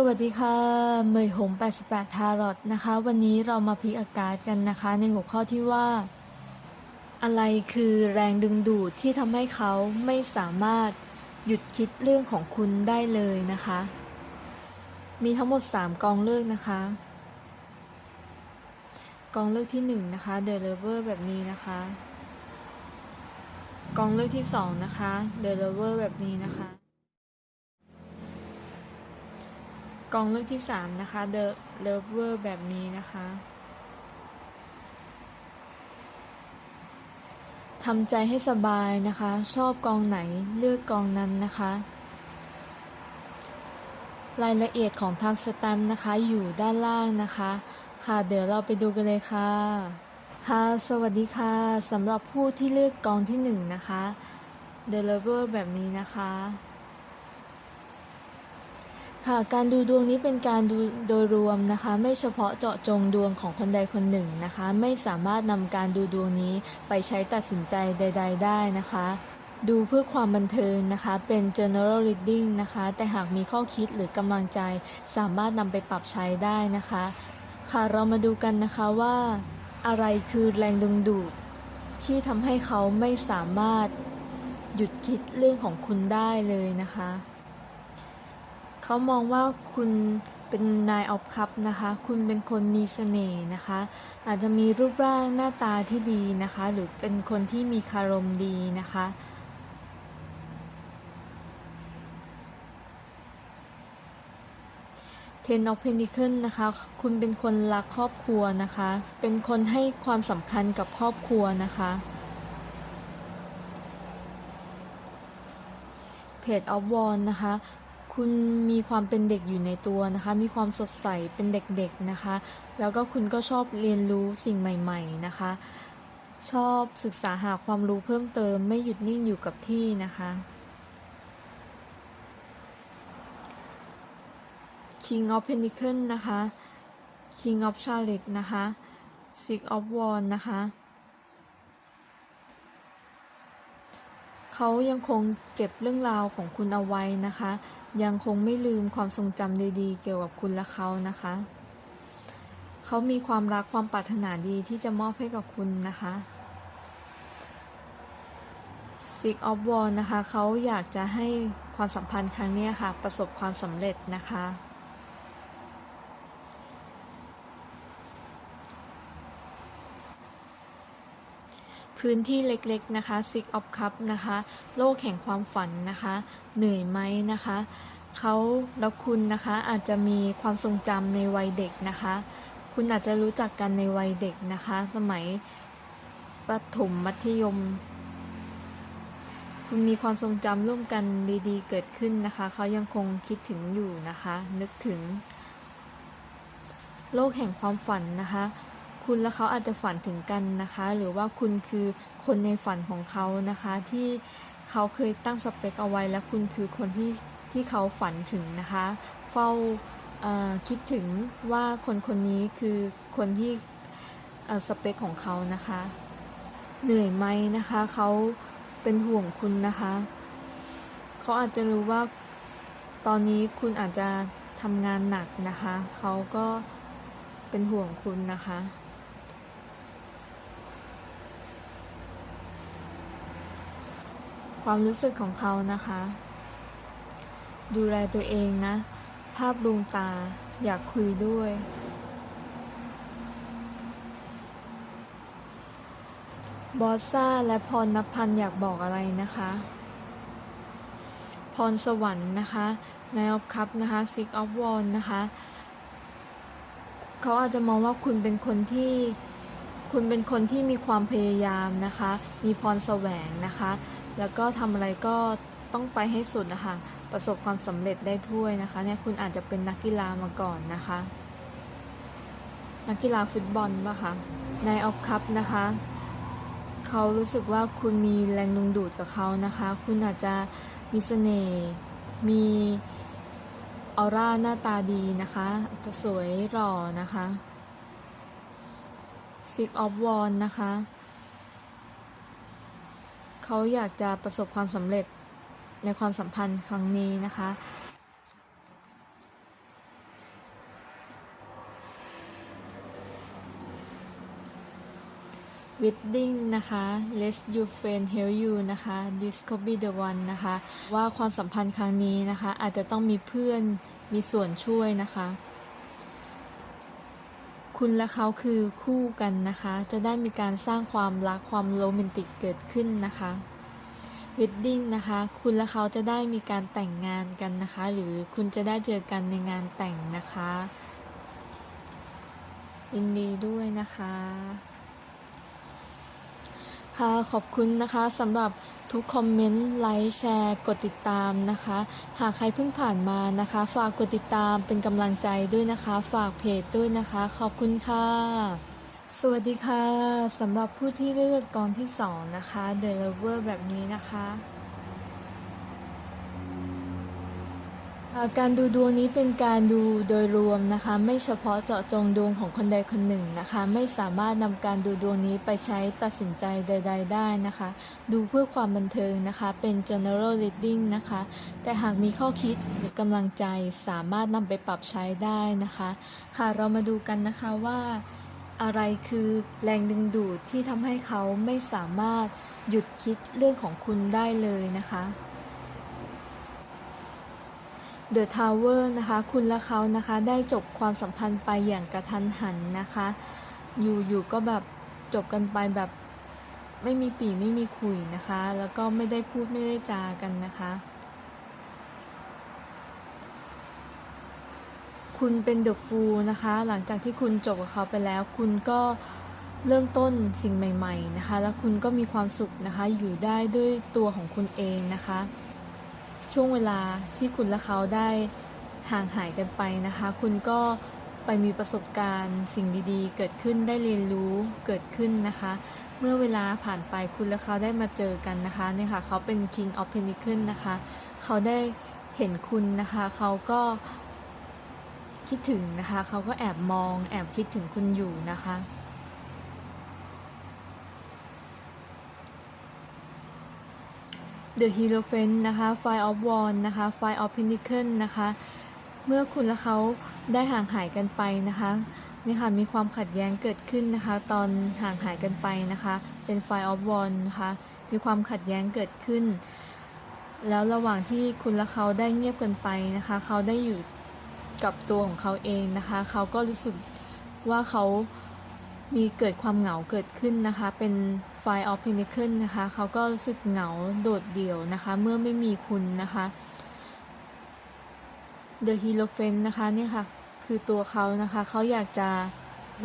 สวัสดีค่ะเมยหง88 ทารอตนะคะ วันนี้เรามาพิกอากาศกันนะคะ ในหัวข้อที่ว่า อะไรคือแรงดึงดูดที่ทำให้เขาไม่สามารถหยุดคิดเรื่องของคุณได้เลยนะคะ มีทั้งหมด 3 กองเลือกนะคะ กองเลือกที่ 1 นะคะ The Lover แบบนี้นะคะ กองเลือกที่ 2 นะคะ The Lover แบบนี้นะคะ กองเลือกที่ 3 นะคะ The Lover แบบนี้นะคะทำใจให้สบายนะคะ ชอบกองไหนเลือกกองนั้นนะคะ รายละเอียดของทางสแตมป์นะคะ อยู่ด้านล่างนะคะ ค่ะ เดี๋ยวเราไปดูกันเลยค่ะ ค่ะ สวัสดีค่ะสำหรับผู้ที่เลือกกองที่ 1 นะคะ The Lover แบบนี้นะคะ ค่ะการดูดวงนี้เป็นการดูโดยรวมนะคะ ไม่เฉพาะเจาะจงดวงของคนใดคนหนึ่งนะคะ ไม่สามารถนำการดูดวงนี้ไปใช้ตัดสินใจใด ๆ ได้นะคะ ดูเพื่อความบันเทิงนะคะ เป็น general reading นะคะ แต่หากมีข้อคิดหรือกำลังใจสามารถนำไปปรับใช้ได้นะคะ ค่ะเรามาดูกันนะคะว่า อะไรคือแรงดึงดูดที่ทำให้เขาไม่สามารถหยุดคิดเรื่องของคุณได้เลยนะคะ เขามองว่าคุณเป็นนายออฟคัพนะคะ คุณเป็นคนมีเสน่ห์นะคะ อาจจะมีรูปร่างหน้าตาที่ดีนะคะ หรือเป็นคนที่มีคารมดีนะคะ Ten of Pentacles นะคะ คุณเป็นคนรักครอบครัวนะคะ เป็นคนให้ความสำคัญกับครอบครัวนะคะ Page of Wands นะคะ คุณมีความเป็นเด็กอยู่ในตัวนะคะ มีความสดใสเป็นเด็กๆนะคะ แล้วก็คุณก็ชอบเรียนรู้สิ่งใหม่ๆนะคะ ชอบศึกษาหาความรู้เพิ่มเติมไม่หยุดนิ่งอยู่กับที่นะคะ King of Pentacles นะคะ King of Chalice นะคะ Six of Wands นะคะ เขายังคงเก็บเรื่องราวของคุณเอาไว้นะคะ ยังคงไม่ลืมความทรงจำดีๆ เกี่ยวกับคุณและเขานะคะ เขามีความรักความปรารถนาดีที่จะมอบให้กับคุณนะคะ Six of w a n d นะคะ เขาอยากจะให้ความสัมพันธ์ครั้งนี้ค่ะ ประสบความสำเร็จนะคะ พื้นที่เล็กๆนะคะ Six of Cup นะคะ โลกแห่งความฝันนะคะ เหนื่อยไหมนะคะเขาแล้วคุณนะคะอาจจะมีความทรงจำในวัยเด็กนะคะ คุณอาจจะรู้จักกันในวัยเด็กนะคะ สมัยประถมมัธยม คุณมีความทรงจำร่วมกันดีๆ เกิดขึ้นนะคะเขายังคงคิดถึงอยู่นะคะ นึกถึง โลกแห่งความฝันนะคะ คุณและเขาอาจจะฝันถึงกันนะคะ หรือว่าคุณคือคนในฝันของเขานะคะ ที่เขาเคยตั้งสเปคเอาไว้ และคุณคือคนที่ที่เขาฝันถึงนะคะ เฝ้าคิดถึงว่าคนคนนี้คือคนที่สเปคของเขานะคะ เหนื่อยไหมนะคะ เขาเป็นห่วงคุณนะคะ เขาอาจจะรู้ว่าตอนนี้คุณอาจจะทำงานหนักนะคะ เขาก็เป็นห่วงคุณนะคะ ความรู้สึกของเขานะคะ ดูแลตัวเองนะ ภาพดวงตาอยากคุยด้วย บอสซ่าและพรณพันธ์อยากบอกอะไรนะคะ พรสวรรค์นะคะนายออฟคัพนะคะซิกออฟวอนนะคะเขาอาจจะมองว่าคุณเป็นคนที่คุณเป็นคนที่มีความพยายามนะคะ มีพรแสวงนะคะ แล้วก็ทำอะไรก็ต้องไปให้สุดนะคะ ประสบความสำเร็จได้ถ้วยนะคะ เนี่ยคุณอาจจะเป็นนักกีฬามาก่อนนะคะ นักกีฬาฟุตบอลปะคะในออฟคัพนะคะเขารู้สึกว่าคุณมีแรงดึงดูดกับเขานะคะ คุณอาจจะมีเสน่ห์มีออร่าหน้าตาดีนะคะ จะสวยหล่อนะคะ Six of Wands นะคะ เขาอยากจะประสบความสำเร็จในความสัมพันธ์ครั้งนี้นะคะ Wedding นะคะ Let you friend help you นะคะ Discover the one นะคะ ว่าความสัมพันธ์ครั้งนี้นะคะ อาจจะต้องมีเพื่อนมีส่วนช่วยนะคะ คุณและเขาคือคู่กันนะคะ จะได้มีการสร้างความรักความโรแมนติกเกิดขึ้นนะคะวิดดิ้งนะคะ คุณและเขาจะได้มีการแต่งงานกันนะคะ หรือคุณจะได้เจอกันในงานแต่งนะคะยินดีด้วยนะคะ ค่ะขอบคุณนะคะสำหรับทุกคอมเมนต์ ไลค์ แชร์ กดติดตามนะคะ หากใครเพิ่งผ่านมานะคะ ฝากกดติดตามเป็นกำลังใจด้วยนะคะ ฝากเพจด้วยนะคะ ขอบคุณค่ะ สวัสดีค่ะสำหรับผู้ที่เลือกกองที่สองนะคะ The Lover แบบนี้นะคะ อ่า การดูดวงนี้เป็นการดูโดยรวมนะคะ ไม่เฉพาะเจาะจงดวงของคนใดคนหนึ่งนะคะ ไม่สามารถนำการดูดวงนี้ไปใช้ตัดสินใจใด ๆ ได้นะคะ ดูเพื่อความบันเทิงนะคะ เป็น general reading นะคะ แต่หากมีข้อคิดหรือกำลังใจสามารถนำไปปรับใช้ได้นะคะ ค่ะเรามาดูกันนะคะว่าอะไรคือแรงดึงดูดที่ทำให้เขาไม่สามารถหยุดคิดเรื่องของคุณได้เลยนะคะ The Tower นะคะ คุณและเขานะคะ ได้จบความสัมพันธ์ไปอย่างกระทันหันนะคะ อยู่ๆก็แบบจบกันไปแบบไม่มีปีไม่มีขุยนะคะ แล้วก็ไม่ได้พูดไม่ได้จากันนะคะ คุณเป็นเดอะฟูลนะคะ หลังจากที่คุณจบกับเขาไปแล้ว คุณก็เริ่มต้นสิ่งใหม่ ๆนะคะ แล้วคุณก็มีความสุขนะคะ อยู่ได้ด้วยตัวของคุณเองนะคะ ช่วงเวลาที่คุณและเขาได้ห่างหายกันไปนะคะ คุณก็ไปมีประสบการณ์สิ่งดีๆ เกิดขึ้นได้เรียนรู้เกิดขึ้นนะคะ เมื่อเวลาผ่านไปคุณและเขาได้มาเจอกันนะคะเนี่ยค่ะเขาเป็น King of Pentacle นะคะ เขาได้เห็นคุณนะคะ เขาก็คิดถึงนะคะ เขาก็แอบมอง แอบคิดถึงคุณอยู่นะคะ The Hierophant นะคะ Five of Wands นะคะ Five of Pentacles นะคะ เมื่อคุณและเขาได้ห่างหายกันไปนะคะนี่ค่ะมีความขัดแย้งเกิดขึ้นนะคะ ตอนห่างหายกันไปนะคะ เป็น Five of Wands นะคะมีความขัดแย้งเกิดขึ้น แล้วระหว่างที่คุณและเขาได้เงียบกันไปนะคะ เขาได้อยู่กับตัวของเขาเองนะคะ เขาก็รู้สึกว่าเขา มีเกิดความเหงาเกิดขึ้นนะคะ เป็น Five of Pentacles นะคะเขาก็รู้สึกเหงาโดดเดี่ยวนะคะ เมื่อไม่มีคุณนะคะ The Hierophant นะคะเนี่ยค่ะคือตัวเขานะคะเขาอยากจะ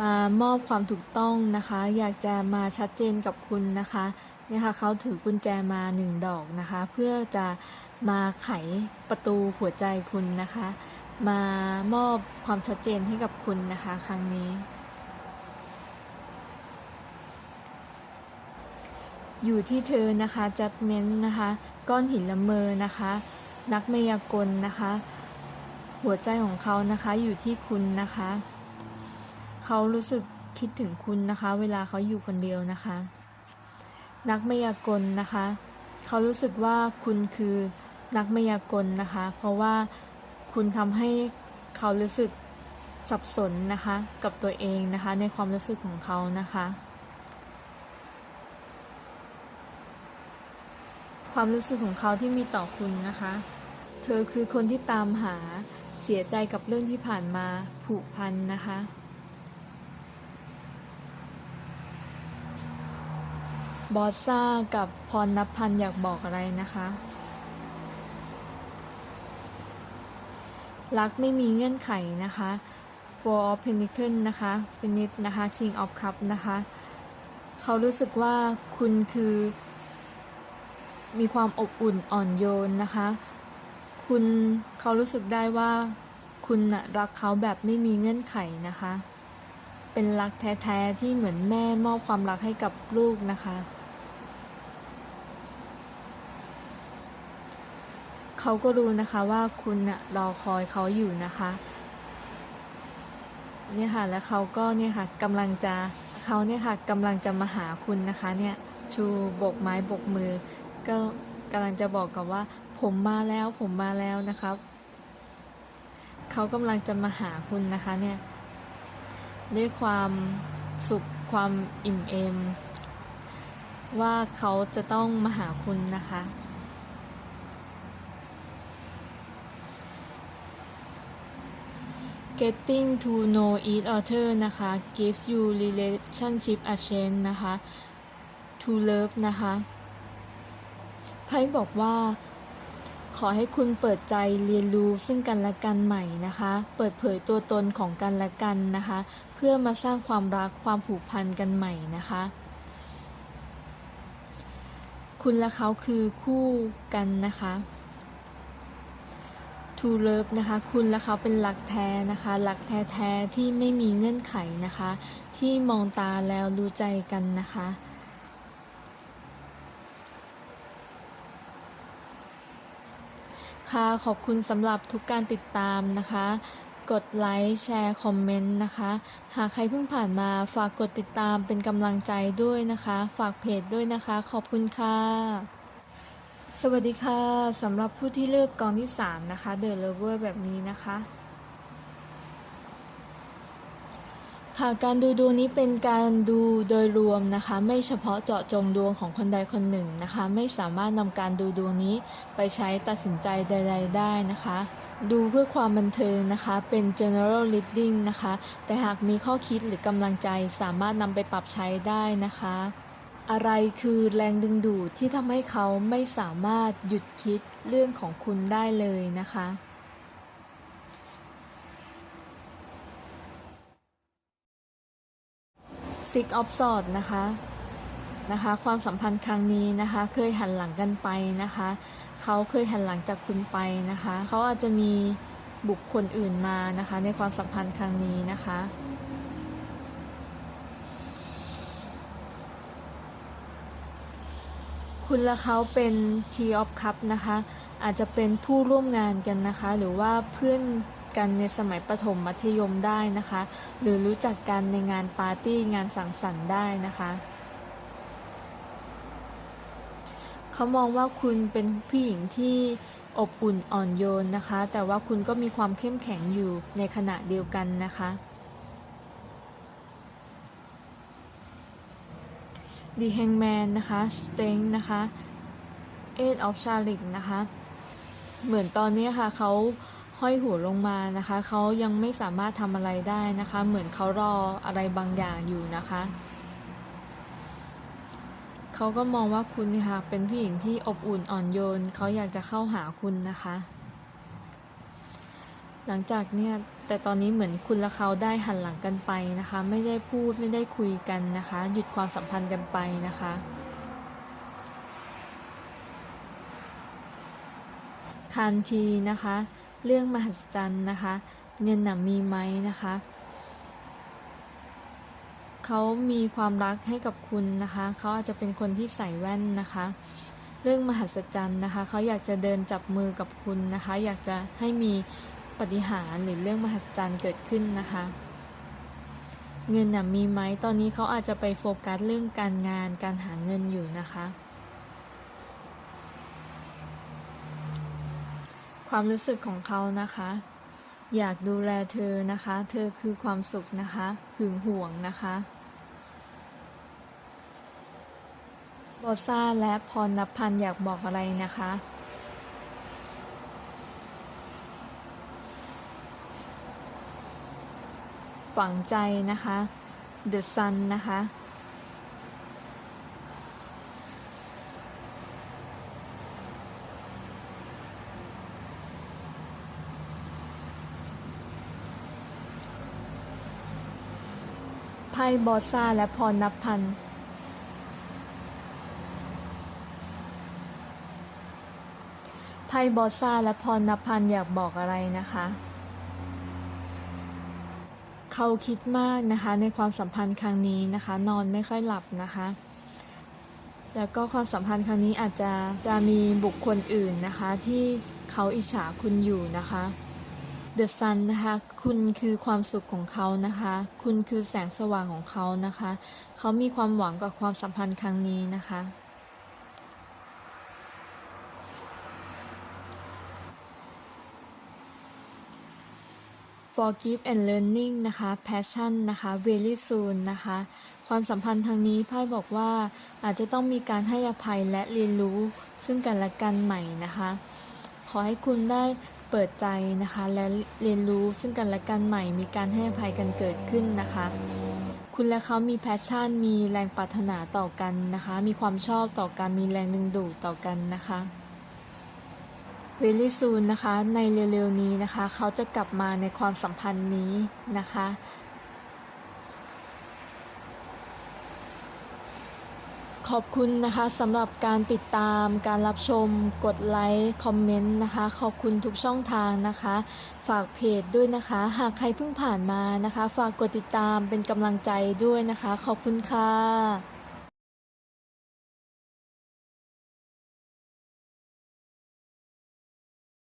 มามอบความถูกต้องนะคะ อยากจะมาชัดเจนกับคุณนะคะเนี่ยค่ะเขาถือกุญแจมาหนึ่งดอกนะคะ เพื่อจะมาไขประตูหัวใจคุณนะคะ มามอบความชัดเจนให้กับคุณนะคะ ครั้งนี้ อยู่ที่เธอนะคะ judgment นะคะ ก้อนหินละเมอนะคะ นักมายากลนะคะ หัวใจของเขานะคะอยู่ที่คุณนะคะ เขารู้สึกคิดถึงคุณนะคะ เวลาเขาอยู่คนเดียวนะคะ นักมายากลนะคะ เขารู้สึกว่าคุณคือนักมายากลนะคะ เพราะว่าคุณทำให้เขารู้สึกสับสนนะคะ กับตัวเองนะคะ ในความรู้สึกของเขานะคะ ความรู้สึกของเขาที่มีต่อคุณนะคะ เธอคือคนที่ตามหาเสียใจกับเรื่องที่ผ่านมาผูกพันนะคะ บอสซ่ากับพรนับพันอยากบอกอะไรนะคะ รักไม่มีเงื่อนไขนะคะ Four of Pentacles นะคะ Finish นะคะ King of Cup นะคะ เขารู้สึกว่าคุณคือ มีความอบอุ่นอ่อนโยนนะคะ คุณเขารู้สึกได้ว่า คุณน่ะรักเขาแบบไม่มีเงื่อนไขนะคะ เป็นรักแท้ๆที่เหมือนแม่มอบความรักให้กับลูกนะคะ เขาก็รู้นะคะว่าคุณน่ะรอคอยเขาอยู่นะคะเนี่ยค่ะแล้วเขาก็เนี่ยค่ะกำลังจะเขาเนี่ยค่ะกำลังจะมาหาคุณนะคะเนี่ยชูโบกไม้โบกมือ ก็กำลังจะบอกกับว่า ผมมาแล้วผมมาแล้วนะครับ เขากำลังจะมาหาคุณนะคะเนี่ยด้วยความสุขความอิ่มเอม ว่าเขาจะต้องมาหาคุณนะคะ Getting to know each other นะคะ gives you relationship a chance นะคะ to love นะคะ ไพ่บอกว่า ขอให้คุณเปิดใจเรียนรู้ซึ่งกันและกันใหม่นะคะ เปิดเผยตัวตนของกันและกันนะคะ เพื่อมาสร้างความรักความผูกพันกันใหม่นะคะ คุณและเขาคือคู่กันนะคะ To love นะคะ คุณและเขาเป็นหลักแท้นะคะหลักแท้ๆที่ไม่มีเงื่อนไขนะคะ ที่มองตาแล้วรู้ใจกันนะคะ ค่ะขอบคุณสำหรับทุกการติดตามนะคะ กดไลค์แชร์คอมเมนต์นะคะ หากใครเพิ่งผ่านมาฝากกดติดตามเป็นกำลังใจด้วยนะคะ ฝากเพจด้วยนะคะ ขอบคุณค่ะ สวัสดีค่ะสำหรับผู้ที่เลือกกองที่ 3 นะคะเดอะเลเวอร์แบบนี้นะคะ ค่ะการดูดวงนี้เป็นการดูโดยรวมนะคะ ไม่เฉพาะเจาะจงดวงของคนใดคนหนึ่งนะคะ ไม่สามารถนำการดูดวงนี้ไปใช้ตัดสินใจใด ๆ ได้นะคะ ดูเพื่อความบันเทิงนะคะ เป็น general reading นะคะ แต่หากมีข้อคิดหรือกำลังใจสามารถนำไปปรับใช้ได้นะคะ อะไรคือแรงดึงดูดที่ทำให้เขาไม่สามารถหยุดคิดเรื่องของคุณได้เลยนะคะ Six of Swords นะคะนะคะความสัมพันธ์ครั้งนี้นะคะ เคยหันหลังกันไปนะคะ เขาเคยหันหลังจากคุณไปนะคะ เขาอาจจะมีบุคคลอื่นมานะคะ ในความสัมพันธ์ครั้งนี้นะคะคุณและเขาเป็น T of Cup นะคะ อาจจะเป็นผู้ร่วมงานกันนะคะ หรือว่าเพื่อน กันในสมัยประถมมัธยมได้นะคะ หรือรู้จักกันในงานปาร์ตี้งานสังสรรค์ได้นะคะเขามองว่าคุณเป็นผู้หญิงที่อบอุ่นอ่อนโยนนะคะ แต่ว่าคุณก็มีความเข้มแข็งอยู่ในขณะเดียวกันนะคะ The Hangman นะคะ Strength นะคะ Eight of Chalice นะคะ เหมือนตอนนี้ค่ะเขา ห้อยหัวลงมานะคะ เขายังไม่สามารถทำอะไรได้นะคะ เหมือนเขารออะไรบางอย่างอยู่นะคะ เขาก็มองว่าคุณค่ะเป็นผู้หญิงที่อบอุ่นอ่อนโยน เขาอยากจะเข้าหาคุณนะคะ หลังจากเนี่ยแต่ตอนนี้เหมือนคุณและเขาได้หันหลังกันไปนะคะ ไม่ได้พูดไม่ได้คุยกันนะคะ หยุดความสัมพันธ์กันไปนะคะคานทีนะคะ เรื่องมหัศจรรย์นะคะ เงินหนามีไหมนะคะ เขามีความรักให้กับคุณนะคะ เขาอาจจะเป็นคนที่ใส่แว่นนะคะ เรื่องมหัศจรรย์นะคะ เขาอยากจะเดินจับมือกับคุณนะคะ อยากจะให้มีปฏิหารย์หรือเรื่องมหัศจรรย์เกิดขึ้นนะคะ เงินน่ะมีไหมตอนนี้เขาอาจจะไปโฟกัสเรื่องการงานการหาเงินอยู่นะคะ ความรู้สึกของเขานะคะ อยากดูแลเธอนะคะ เธอคือความสุขนะคะหึงหวงนะคะบอซ่าและพรณพันธ์อยากบอกอะไรนะคะ ฝังใจนะคะ The Sun นะคะ พ่บอสซาและพรนับพันธ์ไพ่บอสซาและพรนับพันธ์อยากบอกอะไรนะคะ เขาคิดมากนะคะในความสัมพันธ์ครั้งนี้นะคะ นอนไม่ค่อยหลับนะคะ แล้วก็ความสัมพันธ์ครั้งนี้อาจจะจะมีบุคคลอื่นนะคะ ที่เขาอิจฉาคุณอยู่นะคะ The Sun นะคะ คุณคือความสุขของเขานะคะ คุณคือแสงสว่างของเขานะคะ เขามีความหวังกับความสัมพันธ์ครั้งนี้นะคะฟ forgive and learning นะคะ passion นะคะ very soon นะคะ ความสัมพันธ์ทางนี้ไพ่บอกว่าอาจจะต้องมีการให้อภัยและเรียนรู้ซึ่งกันและกันใหม่นะคะ อให้คุณได้เปิดใจนะคะ และเรียนรู้ซึ่งกันและกันใหม่ มีการให้อภัยกันเกิดขึ้นนะคะ คุณและเขามีแพชชั่น มีแรงปรารถนาต่อกันนะคะ มีความชอบต่อกัน มีแรงดึงดูดต่อกันนะคะเวลิซูนนะคะ ในเร็วๆนี้นะคะ เขาจะกลับมาในความสัมพันธ์นี้นะคะ ขอบคุณนะคะสำหรับการติดตามการรับชม กดไลค์คอมเมนต์นะคะ ขอบคุณทุกช่องทางนะคะ ฝากเพจด้วยนะคะ หากใครเพิ่งผ่านมานะคะ ฝากกดติดตามเป็นกำลังใจด้วยนะคะ ขอบคุณค่ะ